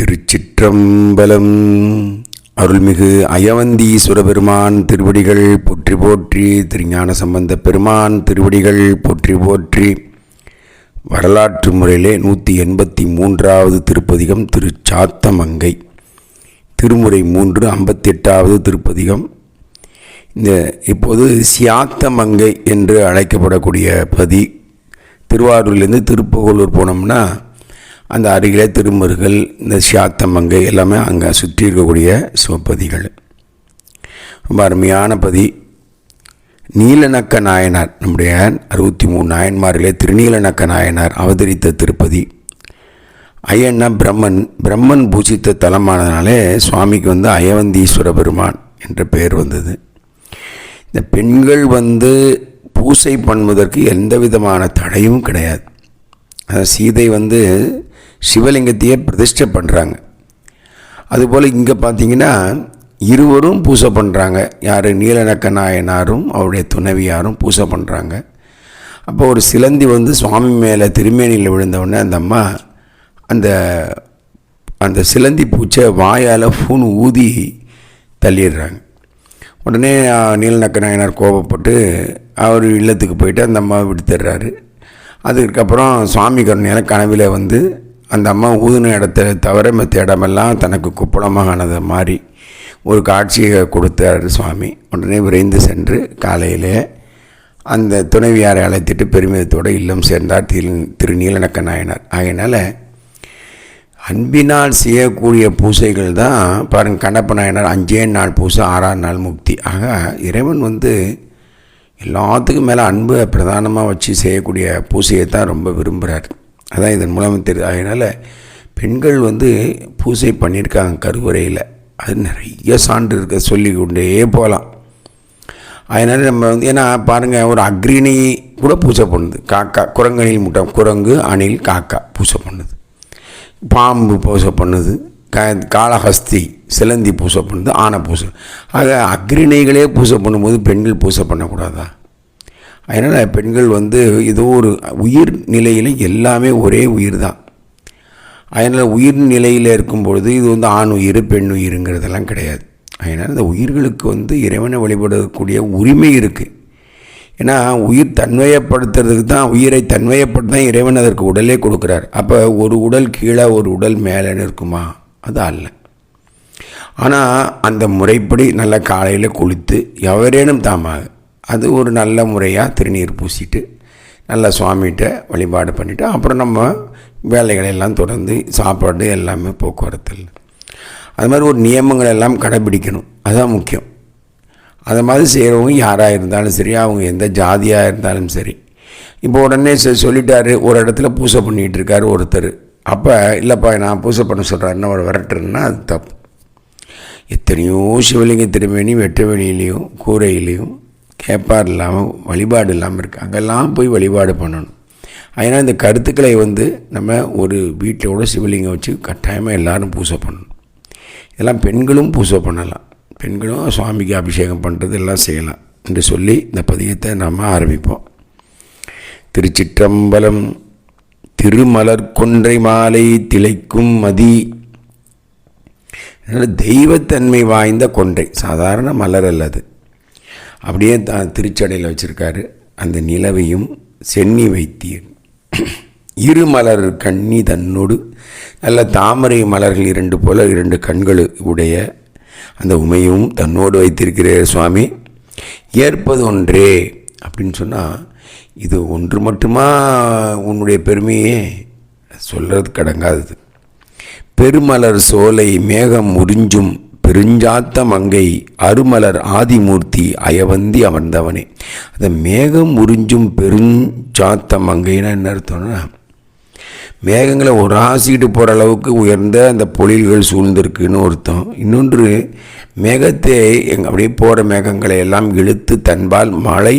திருச்சிற்றம்பலம். அருள்மிகு அயவந்தி சுரபெருமான் திருவடிகள் போற்றி போற்றி திருஞான சம்பந்த பெருமான் திருவடிகள் போற்றி போற்றி. வரலாற்று முறையிலே நூற்றி எண்பத்தி மூன்றாவது திருப்பதிகம் திருச்சாத்தமங்கை. திருமுறை மூன்று ஐம்பத்தி எட்டாவது திருப்பதிகம். இந்த இப்போது சியாத்தமங்கை என்று அழைக்கப்படக்கூடிய பதி. திருவாரூர்லேருந்து திருப்புகலூர் போனோம்னா அந்த அருகிலே திருமுருகல் இந்த சியாத்தமங்கை எல்லாமே அங்கே சுற்றி இருக்கக்கூடிய சிவப்பதிகள் ரொம்ப அருமையான பதி. நீலநக்க நாயனார் நம்முடைய அறுபத்தி மூணு நாயன்மார்களே திருநீலநக்க நாயனார் அவதரித்த திருப்பதி. ஐயன்னா பிரம்மன் பிரம்மன் பூஜித்த தலமானதுனாலே சுவாமிக்கு வந்து அயவந்தீஸ்வர பெருமான் என்ற பெயர் வந்தது. இந்த பெண்கள் வந்து பூசை பண்ணுவதற்கு எந்த விதமான தடையும் கிடையாது. சீதை வந்து சிவலிங்கத்தையே பிரதிஷ்டை பண்ணுறாங்க அதுபோல் இங்கே பார்த்தீங்கன்னா இருவரும் பூசை பண்ணுறாங்க யார்? நீலநக்க நாயனாரும் அவருடைய துணைவியாரும் பூசை பண்ணுறாங்க அப்போ ஒரு சிலந்தி வந்து சுவாமி மேலே திருமேனியில் விழுந்தவுடனே அந்த அம்மா அந்த அந்த சிலந்தி பூச்சை வாயால் ஃபூன் ஊதி தள்ளிடுறாங்க. உடனே நீலநக்க நாயனார் கோபப்பட்டு அவர் இல்லத்துக்கு போயிட்டு அந்த அம்மாவை விடுத்துடுறாரு அதுக்கப்புறம் சுவாமி கருணையால் கனவில் வந்து அந்த அம்மா ஊதின இடத்த தவிர மற்ற இடமெல்லாம் தனக்கு குப்பளமாகனதை மாதிரி ஒரு காட்சியை கொடுத்தார் சுவாமி. உடனே விரைந்து சென்று காலையில் அந்த துணைவியாரை அழைத்திட்டு பெருமிதத்தோடு இல்லம் சேர்ந்தார். திரு திரு நாயனார். ஆகையினால் அன்பினால் செய்யக்கூடிய பூசைகள் தான் பாருங்கள் கண்ணப்ப நாயனார் அஞ்சே நாள் பூசை ஆறாம் நாள் முக்தி. ஆக இறைவன் வந்து எல்லாத்துக்கும் மேலே அன்பை பிரதானமாக வச்சு செய்யக்கூடிய பூசையை தான் ரொம்ப விரும்புகிறார் அதான் இதன் மூலமாக தெரியுது. அதனால் பெண்கள் வந்து பூசை பண்ணியிருக்காங்க கருவறையில். அது நிறைய சான்று இருக்க. சொல்லி கொண்டே போகலாம். அதனால் நம்ம வந்து ஏன்னா பாருங்கள் ஒரு அக்ரிணி கூட பூஜை பண்ணுது. காக்கா குரங்கணில் முட்டை குரங்கு அணில் காக்கா பூஜை பண்ணுது. பாம்பு பூஜை பண்ணுது. க காளஹஸ்தி சிலந்தி பூஜை பண்ணுது. ஆனை பூஜை. ஆக அக்ரிணைகளே பூஜை பண்ணும்போது பெண்கள் பூஜை பண்ணக்கூடாதா? அதனால் பெண்கள் வந்து ஏதோ ஒரு உயிர் நிலையில் எல்லாமே ஒரே உயிர் தான் அதனால் உயிர் நிலையில் இருக்கும் பொழுது இது வந்து ஆண் உயிர் பெண் உயிருங்கிறதெல்லாம் கிடையாது. அதனால் இந்த உயிர்களுக்கு வந்து இறைவனை வழிபடக்கூடிய உரிமை இருக்குது ஏன்னா உயிர் தன்மையப்படுத்துறதுக்கு தான் உயிரை தன்மையப்படுத்த தான் இறைவன் அதற்கு உடலே கொடுக்குறார். அப்போ ஒரு உடல் கீழே ஒரு உடல் மேலேன்னு இருக்குமா அது அல்ல. ஆனால் அந்த முறைப்படி நல்லா காலையில் குளித்து எவரேனும் தாமாக அது ஒரு நல்ல முறையாக திருநீர் பூசிட்டு நல்ல சுவாமிகிட்ட வழிபாடு பண்ணிவிட்டு அப்புறம் நம்ம வேலைகளை எல்லாம் தொடர்ந்து சாப்பாடு எல்லாமே போக்குவரத்து அது மாதிரி ஒரு நியமங்கள் எல்லாம் கடைபிடிக்கணும். அதுதான் முக்கியம். அது மாதிரி செய்கிறவங்க யாராக இருந்தாலும் சரி அவங்க எந்த ஜாதியாக இருந்தாலும் சரி. இப்போ உடனே சொல்லிட்டாரு ஒரு இடத்துல பூசை பண்ணிகிட்டு இருக்காரு ஒருத்தர். அப்போ இல்லைப்பா நான் பூசை பண்ண சொல்கிறேன்னு அவர் விரட்டுறேன்னா அது தப்பு. எத்தனையோ சிவலிங்க திருமேனி வெட்டவெளியிலையும் கூரையிலையும் கேப்பார் இல்லாமல் வழிபாடு இல்லாமல் இருக்குது அங்கெல்லாம் போய் வழிபாடு பண்ணணும். அதனால் இந்த கருத்துக்களை வந்து நம்ம ஒரு வீட்டோட சிவலிங்கம் வச்சு கட்டாயமாக எல்லோரும் பூசை பண்ணணும். இதெல்லாம் பெண்களும் பூசை பண்ணலாம். பெண்களும் சுவாமிக்கு அபிஷேகம் பண்ணுறது எல்லாம் செய்யலாம் என்று சொல்லி இந்த பதியத்தை நாம் ஆரம்பிப்போம். திருச்சிற்றம்பலம் திருமலர் கொன்றை மாலை திளைக்கும் மதி. தெய்வத்தன்மை வாய்ந்த கொன்றை. சாதாரண மலர் அல்லது. அப்படியே தான் திருச்சடையில் வச்சுருக்காரு. அந்த நிலவையும் சென்னி வைத்தீர். இரு மலர் கண்ணி தன்னோடு நல்ல தாமரை மலர்கள் இரண்டு போல இரண்டு கண்கள் உடைய அந்த உமையும் தன்னோடு வைத்திருக்கிறார் சுவாமி. ஏற்பது ஒன்றே அப்படின்னு சொன்னால் இது ஒன்று மட்டுமா உன்னுடைய பெருமையே? சொல்கிறது கடங்காதது பெருமலர் சோலை மேகம் முறிஞ்சும் பெருஞ்சாத்த மங்கை அருமலர் ஆதிமூர்த்தி அயவந்தி அமர்ந்தவனே. அந்த மேகம் உறிஞ்சும் பெருஞ்சாத்த மங்கைன்னா என்ன அர்த்தம்னா மேகங்களை ஒரு ஆசிட்டு போகிற அளவுக்கு உயர்ந்த அந்த பொழில்கள் சூழ்ந்திருக்குன்னு அர்த்தம் இன்னொன்று மேகத்தை எங் அப்படியே போகிற மேகங்களை எல்லாம் இழுத்து தன்பால் மழை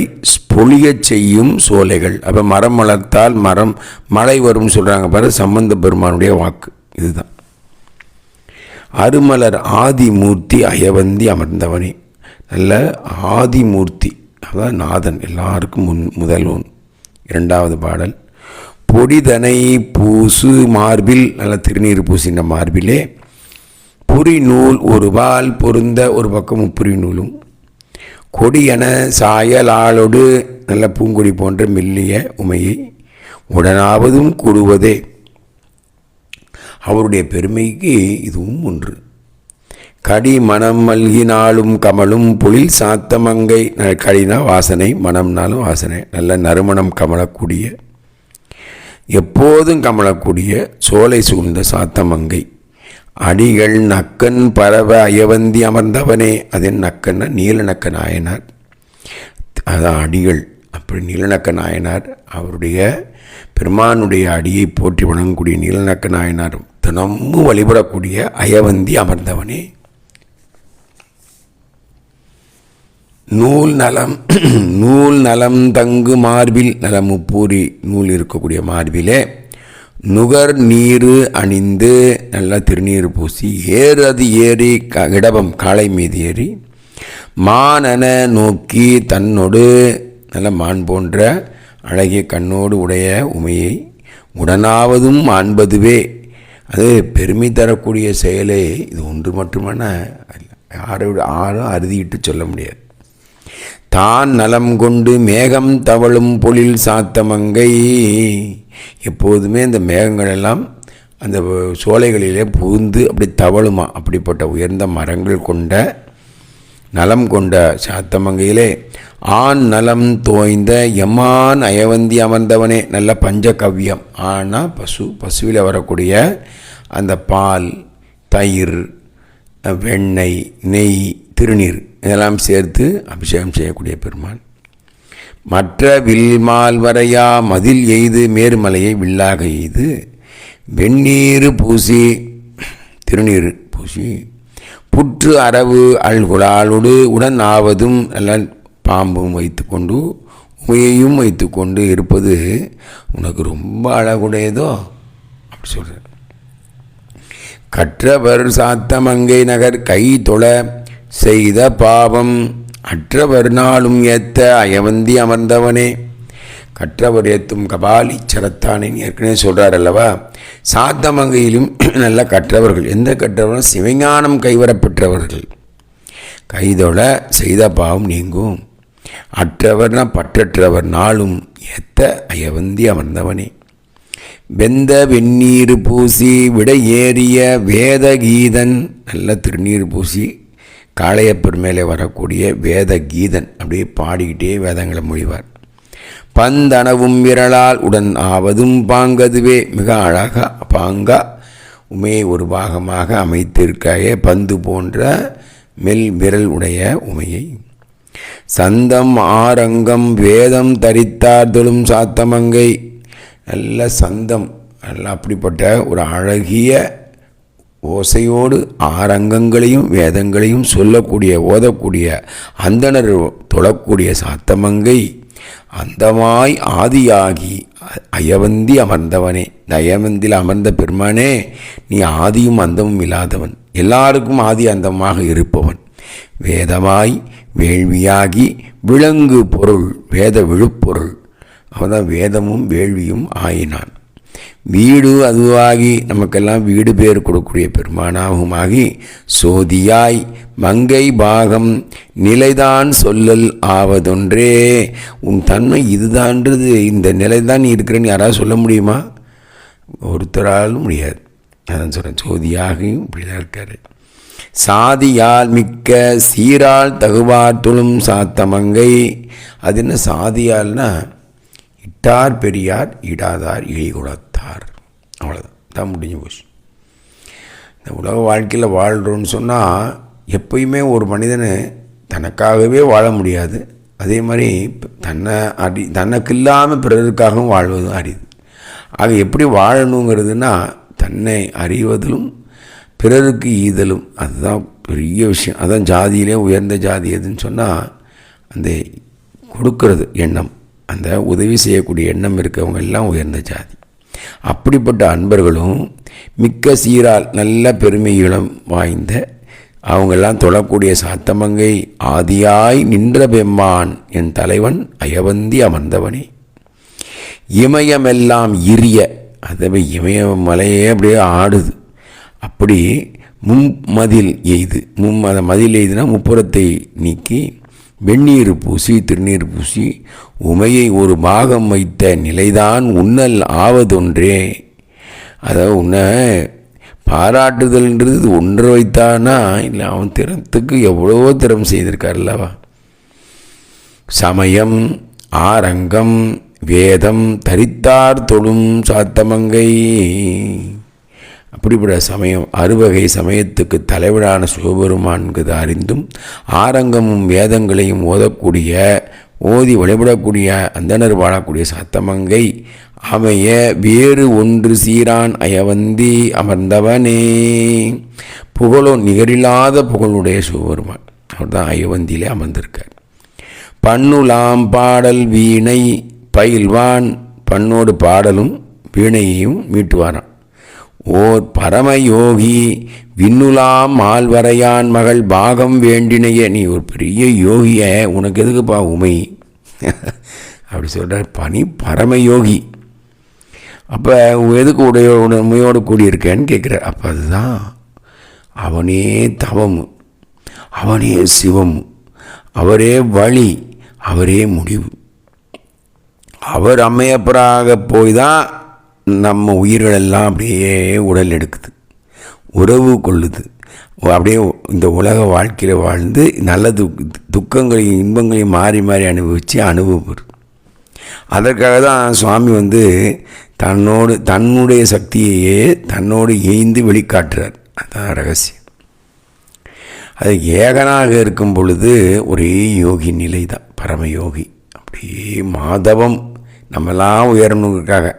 பொழியச் செய்யும் சோலைகள். அப்போ மரம் வளர்த்தால் மரம் மழை வரும்னு சொல்கிறாங்க பாரு சம்பந்த பெருமானுடைய வாக்கு. இதுதான். அருமலர் ஆதிமூர்த்தி அயவந்தி அமர்ந்தவனே. நல்ல ஆதிமூர்த்தி. அதான் நாதன். எல்லாருக்கும் முன் முதல்வன் இரண்டாவது பாடல். பொடிதனை பூசு மார்பில் நல்ல திருநீர் பூசின மார்பிலே. புரி நூல் ஒரு வால் பொருந்த ஒரு பக்கம் புரி நூலும் கொடியன சாயலாளோடு நல்ல பூங்கொடி போன்ற மெல்லிய உமையை. உடனாவதும் கூடுவதே. அவருடைய பெருமைக்கு இதுவும் ஒன்று. கடி மனம் மல்கினாலும் கமலும் புலில் சாத்தமங்கை கடினா வாசனை மனம்னாலும் வாசனை. நல்ல நறுமணம் கமலக்கூடிய எப்போதும் கமலக்கூடிய சோலை சூழ்ந்த சாத்தமங்கை அடிகள் நக்கன் பரவ அயவந்தி அமர்ந்தவனே. அதன் நக்கன்னா நீலநக்க நாயனார். அதான் அடிகள். அப்படி நீலநக்க நாயனார் அவருடைய பெருமானுடைய அடியை போற்றி வணங்கக்கூடிய நீலநக்க நாயனார் தினமும் வழிபடக்கூடிய அயவந்தி அமர்ந்தவனே. நூல் நலம் நூல் நலம் தங்கு மார்பில் நலம் முப்பூரி நூல் இருக்கக்கூடிய மார்பிலே நுகர் நீரு அணிந்து நல்லா திருநீர் பூசி ஏறது ஏறி க இடபம் காளை மீது ஏறி மானன நோக்கி தன்னோடு நல்ல மான் போன்ற அழகிய கண்ணோடு உடைய உமையை உடனாவதும் மாண்பதுவே அது பெருமை தரக்கூடிய செயலே. இது ஒன்று மட்டுமான யாரோட யாரும் அறுதிட்டு சொல்ல முடியாது. தான் நலம் கொண்டு மேகம் தவழும் பொழில் சாத்தமங்கை எப்போதுமே இந்த மேகங்கள் எல்லாம் அந்த சோலைகளிலே புகுந்து அப்படி தவழுமா? அப்படிப்பட்ட உயர்ந்த மரங்கள் கொண்ட நலம் கொண்ட சாத்தமங்கையிலே. ஆண் நலம் தோய்ந்த யமான் அயவந்தி அமர்ந்தவனே. நல்ல பஞ்சகவ்யம். ஆனால் பசு பசுவில் வரக்கூடிய அந்த பால் தயிர் வெண்ணெய் நெய் திருநீர் இதெல்லாம் சேர்த்து அபிஷேகம் செய்யக்கூடிய பெருமான். மற்ற வில்மால் வரையா மதில் எய்து மேருமலையை வில்லாக எய்து. வெந்நீர் பூசி திருநீர் பூசி புற்று அரவு அல்குலாலோடு உடன் ஆவதும் நல்ல பாம்பும் வைத்துக்கொண்டு உமையையும் வைத்துக்கொண்டு இருப்பது உனக்கு ரொம்ப அழகுடையதோ? அப்படி சொல்கிறார் கற்றவர் சாத்தமங்கை நகர் கை தொழ செய்த பாவம் அற்றவர் நாளும் ஏத்த அயவந்தி அமர்ந்தவனே. கற்றவர் ஏத்தும் கபாலி சரத்தானின்னு ஏற்கனவே சொல்கிறார் அல்லவா சாத்தமங்கையிலும் நல்ல கற்றவர்கள். எந்த கற்றவர்கள்? சிவஞானம் கைவரப்பெற்றவர்கள். கைதொழ செய்த பாவம் நீங்கும். அற்றவர்னா பற்றற்றவர். நாளும் ஏத்த அயவந்தி அமர்ந்தவனே. வெந்த வெந்நீர் பூசி விட ஏறிய வேத கீதன் நல்ல திருநீர் பூசி காளையப்பர் மேலே வரக்கூடிய வேத கீதன் அப்படியே பாடிக்கிட்டே வேதங்களை மொழிவார் பந்தனவும் விரலால் உடன் ஆவதும் பாங்கதுவே. மிக அழகா பாங்கா. உமையை ஒரு பாகமாக அமைத்திருக்காயே பந்து போன்ற மெல் விரல் உடைய உமையை. சந்தம் ஆரங்கம் வேதம் தரித்தார்தொழும் சாத்தமங்கை. நல்ல சந்தம். நல்ல அப்படிப்பட்ட ஒரு அழகிய ஓசையோடு ஆரங்கங்களையும் வேதங்களையும் சொல்லக்கூடிய ஓதக்கூடிய அந்தணர் தொழக்கூடிய சாத்தமங்கை. அந்தமாய் ஆதியாகி அயவந்தி அமர்ந்தவனே நயவந்தில் அமர்ந்த பெருமானே நீ ஆதியும் அந்தமும் இல்லாதவன் எல்லாருக்கும் ஆதி அந்தமாக இருப்பவன் வேதமாய் வேள்வியாகி விலங்கு பொருள் வேத விழுப்பொருள் அவன்தான் வேதமும் வேள்வியும் ஆயினான் வீடு அதுவாகி நமக்கெல்லாம் வீடு பேர் கொடுக்கக்கூடிய பெருமானாகுமாகி சோதியாய் மங்கை பாகம் நிலைதான் சொல்லல் ஆவதொன்றே. உன் தன்மை இதுதான்றது. இந்த நிலைதான் நீ இருக்கிறேன்னு யாராவது சொல்ல முடியுமா? ஒருத்தராலும் முடியாது. அதான் சொல்கிறேன் சோதியாகியும் இப்படிதான் இருக்காரு. சாதியால் மிக்க சீரால் தகுவார்த்துளும் சாத்தமங்கை அது என்ன சாதியால்னா இட்டார் பெரியார் இடாதார் இழிகுலத்தார் அவ்வளோதான் தான் முடிஞ்சு போச்சு. இந்த உலக வாழ்க்கையில் வாழ்கிறோன்னு சொன்னால் எப்பயுமே ஒரு மனிதன் தனக்காகவே வாழ முடியாது. அதே மாதிரி தன்னை அடி தனக்கு இல்லாமல் பிறருக்காகவும் வாழ்வதும் அரிது. ஆக எப்படி வாழணுங்கிறதுனா தன்னை அறிவதிலும் பிறருக்கு ஈதலும் அதுதான் பெரிய விஷயம். அதான் ஜாதியிலே உயர்ந்த ஜாதி எதுன்னு சொன்னால் அந்த கொடுக்கறது எண்ணம். அந்த உதவி செய்யக்கூடிய எண்ணம் இருக்கவங்க எல்லாம் உயர்ந்த ஜாதி. அப்படிப்பட்ட அன்பர்களும் மிக்க சீரால் நல்ல பெருமையிடம் வாய்ந்த அவங்கெல்லாம் தொழக்கூடிய சாத்தமங்கை ஆதியாய் நின்ற பெம்மான் என் தலைவன் அயவந்தி அமர்ந்தவனே. இமயமெல்லாம் இரிய அதை இமய மலையே அப்படியே ஆடுது. அப்படி மும்மதில் எய்து மும் அந்த மதில் எய்துனா முப்புறத்தை நீக்கி வெந்நீர் பூசி திருநீர் பூசி உமையை ஒரு பாகம் வைத்த நிலைதான் உன்னல் ஆவதொன்றே. அதாவது உன்னை பாராட்டுதல்ன்றது ஒன்று வைத்தானா? இல்லை அவன் திறத்துக்கு எவ்வளவோ திறம் செய்திருக்கார்லவா சமயம் ஆரங்கம் வேதம் தரித்தார் தொழும் சாத்தமங்கை. அப்படிப்பட்ட சமயம் அறுவகை சமயத்துக்கு தலைவரான சிவபெருமான்கிறது அறிந்தும் ஆரங்கமும் வேதங்களையும் ஓதக்கூடிய ஓதி வழிபடக்கூடிய அந்தனர் வாழக்கூடிய சத்தமங்கை அமைய வேறு ஒன்று சீரான் அயவந்தி அமர்ந்தவனே. புகழோ நிகரில்லாத புகழுடைய சிவபெருமான் அவர் தான் அயவந்தியிலே அமர்ந்திருக்கார். பண்ணுலாம் பாடல் வீணை பயில்வான் பண்ணோடு பாடலும் வீணையையும் மீட்டுவாரான் ஓர் பரமயோகி விண்ணுலாம் ஆழ்வரையான் மகள் பாகம் வேண்டினையே. நீ ஒரு பெரிய யோகிய உனக்கு எதுக்குப்பா உமை? அப்படி சொல்கிறார் பனி பரமயோகி. அப்போ எதுக்கு உடைய உண்மையோடு கூடியிருக்கேன்னு கேட்குறார். அப்போ அதுதான் அவனே தவம். அவனே சிவம். அவரே வழி அவரே முடிவு. அவர் அம்மையப்பராக போய் தான் நம்ம உயிர்களெல்லாம் அப்படியே உடல் எடுக்குது. உறவு கொள்ளுது. அப்படியே இந்த உலக வாழ்க்கையில் வாழ்ந்து நல்ல து துக்கங்களையும் இன்பங்களையும் மாறி மாறி அனுபவித்து அனுபவம் அதற்காக தான் சுவாமி வந்து தன்னோடு தன்னுடைய சக்தியையே தன்னோடு ஏய்ந்து வெளிக்காட்டுறார். அதுதான் ரகசியம். அது ஏகனாக இருக்கும் பொழுது ஒரே யோகி நிலை தான் பரமயோகி. அப்படியே மாதவம். நம்மெல்லாம் உயரணுங்கிறதுக்காக.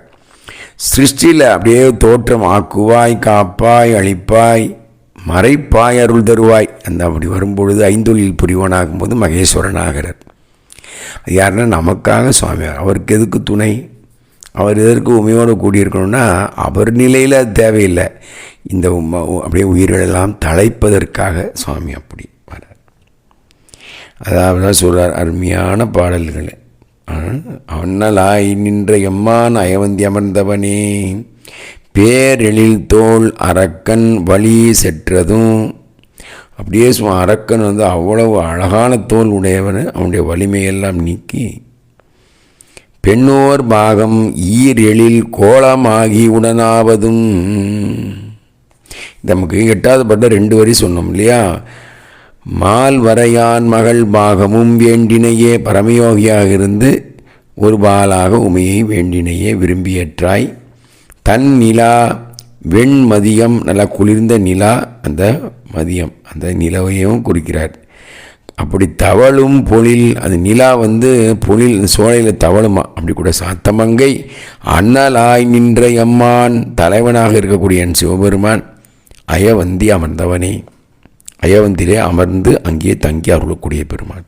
சிருஷ்டியில் அப்படியே தோற்றம். ஆக்குவாய் காப்பாய் அழிப்பாய் மறைப்பாய் அருள் தருவாய். அந்த அப்படி வரும்பொழுது ஐந்தொழில் புரிவனாகும்போது மகேஸ்வரன் ஆகிறார் அது யாருன்னா நமக்காக சுவாமியார். அவருக்கு எதுக்கு துணை? அவர் எதற்கு உமையோடு கூடியிருக்கணும்னா அவர் நிலையில் அது தேவையில்லை. இந்த அப்படியே உயிர்களெல்லாம் தலைப்பதற்காக சுவாமி அப்படி வரார். அதாவது சொல்கிறார் அருமையான பாடல்களை. அண்ணலாய் நின்ற எம்மான் அயவந்தி அமர்ந்தவனே பேரெழில் தோல் அரக்கன் வழி செற்றதும் அப்படியே சும்மா அரக்கன் வந்து அவ்வளவு அழகான தோல் உடையவன் அவனுடைய வலிமையெல்லாம் நீக்கி பெண்ணோர் பாகம் ஈரெழில் கோலமாகி உடனாவதும். நமக்கு எட்டாவது பட்ட ரெண்டு வரி சொன்னோம் இல்லையா? மால் வரையான் மகள் பாகமும் வேண்டினையே பரமயோகியாக இருந்து ஒரு பாலாக உமையை வேண்டினையே விரும்பியற்றாய் தன் நிலா வெண்மதியம் நல்லா குளிர்ந்த நிலா அந்த மதியம் அந்த நிலவையும் குறிக்கிறார் அப்படி தவளும் பொழில் அந்த நிலா வந்து பொழில் சோழையில் தவளுமா அப்படி கூட சாத்தமங்கை அண்ணலாய் நின்ற எம்மான் தலைவனாக இருக்கக்கூடிய என் சிவபெருமான் அயவந்தி அமர்ந்தவனே. அயவந்திலே அமர்ந்து அங்கே தங்கி அருளக்கூடிய பெருமான்.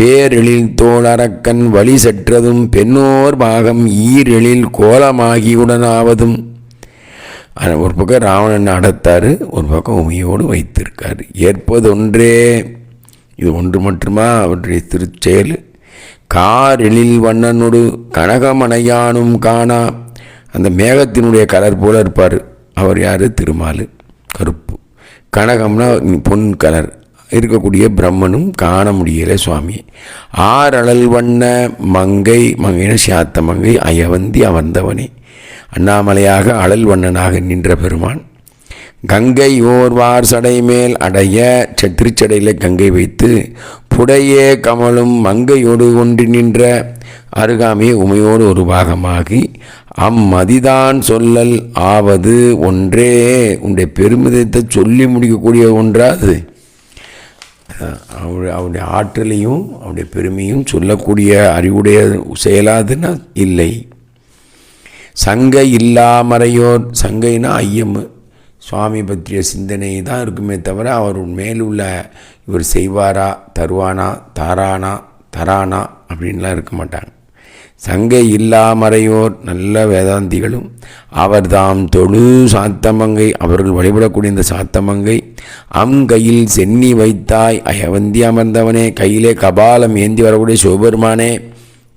பேரெழில் தோழரக்கன் வழி செற்றதும் பெண்ணோர் பாகம் ஈரெழில் கோலமாகியுடனாவதும். ஒரு பக்கம் ராவணன் அடத்தார் ஒரு பக்கம் உமையோடு வைத்திருக்கார். ஏற்பது ஒன்றே இது ஒன்று மட்டுமா? அவருடைய திருச்செயல் காரெழில் வண்ணனோடு கனகமனையானும் காணா. அந்த மேகத்தினுடைய கலர் போல இருப்பார். அவர் யார்? திருமாலு. கருப்பு. கனகம்னா பொன் கலர். இருக்கக்கூடிய பிரம்மனும் காண முடியலை சுவாமி. ஆரழல் வண்ண மங்கை மங்கைன சியாத்த மங்கை அயவந்தி அமர்ந்தவனே. அண்ணாமலையாக அழல் வண்ணனாக நின்ற பெருமான் கங்கை ஓர்வார் சடை மேல் அடைய திருச்சடையில் கங்கை வைத்து புடையே கமலும் மங்கையோடு ஒன்று நின்ற அருகாமையை உமையோடு ஒரு பாகமாகி அம்மதிதான் சொல்லல் ஆவது ஒன்றே. உன்னுடைய பெருமிதத்தை சொல்லி முடிக்கக்கூடிய ஒன்றாது. அவருடைய அவருடைய ஆற்றலையும் அவருடைய பெருமையும் சொல்லக்கூடிய அறிவுடைய செயலாதுன்னா இல்லை. சங்கை இல்லாமறையோர் சங்கைனா ஐயம். சுவாமி பற்றிய சிந்தனை தான் இருக்குமே தவிர அவர் மேலுள்ள இவர் செய்வாரா தருவானா தாரானா தரானா அப்படின்லாம் இருக்க மாட்டாங்க. சங்கை இல்லாமறையோர் நல்ல வேதாந்திகளும் அவர் தாம் தொழு சாத்தமங்கை அவர்கள் வழிபடக்கூடிய இந்த சாத்தமங்கை அம் கையில் சென்னி வைத்தாய் அயவந்தி அமர்ந்தவனே கையிலே கபாலம் ஏந்தி வரக்கூடிய சிவபெருமானே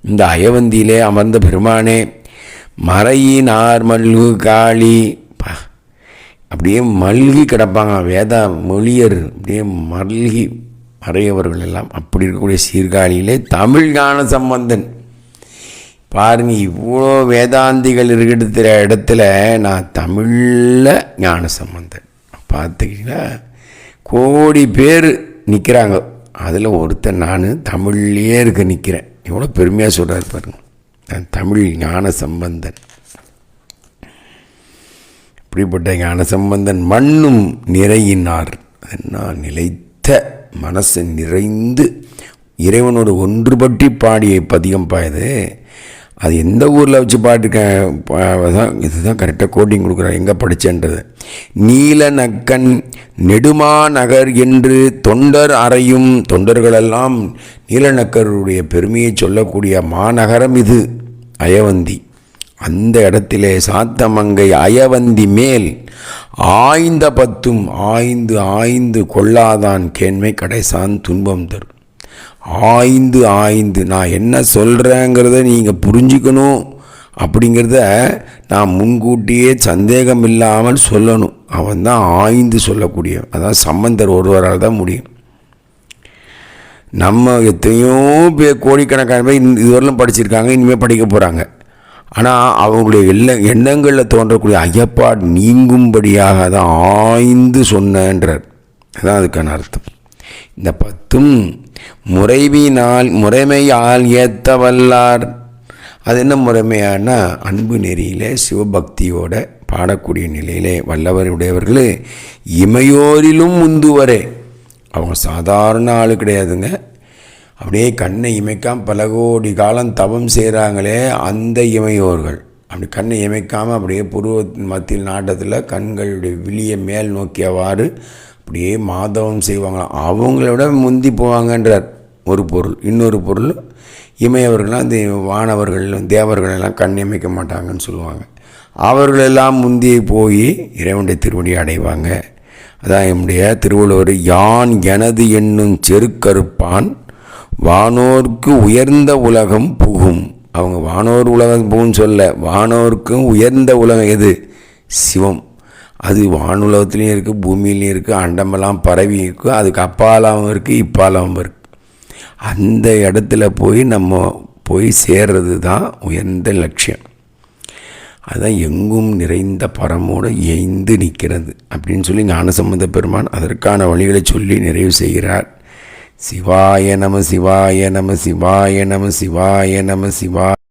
இந்த அயவந்தியிலே அமர்ந்த பெருமானே மறையினார் மல்கு காளி அப்படியே மல்கி கிடப்பாங்க வேதா மொழியர் அப்படியே மல்கி மறையவர்கள் எல்லாம் அப்படி இருக்கக்கூடிய சீர்காழியிலே தமிழ் ஞான சம்பந்தன். பாருங்க இவ்வளோ வேதாந்திகள் இருக்கிற இடத்துல நான் தமிழில் ஞான சம்பந்தன். பார்த்துக்கிட்டீங்கன்னா கோடி பேர் நிற்கிறாங்க அதில் ஒருத்தன் நான் தமிழ்லேயே இருக்க நிற்கிறேன் எவ்வளோ பெருமையாக சொல்கிறார் பாருங்க. நான் தமிழ் ஞான சம்பந்தன். இப்படிப்பட்ட ஞான சம்பந்தன் மண்ணும் நிறையினார். என்ன நிலைத்த மனசு நிறைந்து இறைவனோடு ஒன்றுபட்டி பாடிய பதிகம் பாயுது. அது எந்த ஊரில் வச்சு பாட்டுக்க தான் இதுதான் கரெக்டாக கோட்டிங் கொடுக்குறாங்க எங்கே படித்தேன்றது நீல நக்கன் நெடுமாநகர் என்று தொண்டர் அறையும் தொண்டர்களெல்லாம் நீலநக்கருடைய பெருமையை சொல்லக்கூடிய மாநகரம் இது அயவந்தி. அந்த இடத்திலே சாத்தமங்கை அயவந்தி மேல் ஆய்ந்த பத்தும் ஆய்ந்து ஆய்ந்து கொள்ளாதான் கேண்மை கடைசான் துன்பம் தரும். ஆய்ந்து ஆய்ந்து. நான் என்ன சொல்கிறேங்கிறத நீங்கள் புரிஞ்சுக்கணும். அப்படிங்கிறத நான் முன்கூட்டியே சந்தேகம் இல்லாமல் சொல்லணும். அவன் தான் ஆய்ந்து சொல்லக்கூடிய அதான் சம்பந்தர் ஒருவரால் தான் முடியும். நம்ம எத்தனையோ பேர் கோடிக்கணக்கான பேர் இதுவரையிலும் படிச்சிருக்காங்க இனிமேல் படிக்க போகிறாங்க ஆனால் அவங்களுடைய எல்ல எண்ணங்களில் தோன்றக்கூடிய ஐயப்பாடு நீங்கும்படியாக தான் ஆய்ந்து சொன்னன்றார். அதான் அதுக்கான அர்த்தம். இந்த பத்தும் முறைவினால் முறைமையால் ஏத்த வல்லார் அது என்ன முறைமையானா அன்பு நெறியிலே சிவபக்தியோட பாடக்கூடிய நிலையிலே வல்லவருடையவர்கள் இமையோரிலும் முந்துவரே அவங்க சாதாரண ஆள் கிடையாதுங்க. அப்படியே கண்ணை இமைக்காம பல கோடி காலம் தவம் செய்கிறாங்களே அந்த இமையோர்கள். அப்படி கண்ணை இமைக்காமல் அப்படியே புருவ மத்தியில் நாட்டத்தில் கண்களுடைய விழியை மேல் நோக்கியவாறு அப்படியே மாதவம் செய்வாங்களாம். அவங்கள விட முந்தி போவாங்கன்றார் ஒரு பொருள் இன்னொரு பொருள் இமையவர்கள்லாம் இந்த வானவர்கள் தேவர்கள் எல்லாம் கண் மாட்டாங்கன்னு சொல்லுவாங்க. அவர்களெல்லாம் முந்தி போய் இறைவனுடைய திருவடி அடைவாங்க. அதான் என்னுடைய திருவள்ளுவர் யான் எனது என்னும் செருக்கருப்பான் வானோர்க்கு உயர்ந்த உலகம் புகும். அவங்க வானோர் உலகம் புகும் சொல்ல வானோருக்கும் உயர்ந்த உலகம் எது? சிவம். அது வானுலகத்துலேயும் இருக்குது பூமியிலையும் இருக்குது அண்டமெல்லாம் பரவி இருக்குது அதுக்கு அப்பாலாவும் இருக்குது இப்பாலாவும் இருக்குது அந்த இடத்துல போய் நம்ம போய் சேர்றது தான் உயர்ந்த லட்சியம். அதுதான் எங்கும் நிறைந்த பரமோடு எய்ந்து நிற்கிறது அப்படின்னு சொல்லி ஞானசம்பந்த பெருமான் அதற்கான வழிகளை சொல்லி நிறைவு செய்கிறார். சிவாய நம சிவாய நம சிவாய நம சிவாய நம சிவாய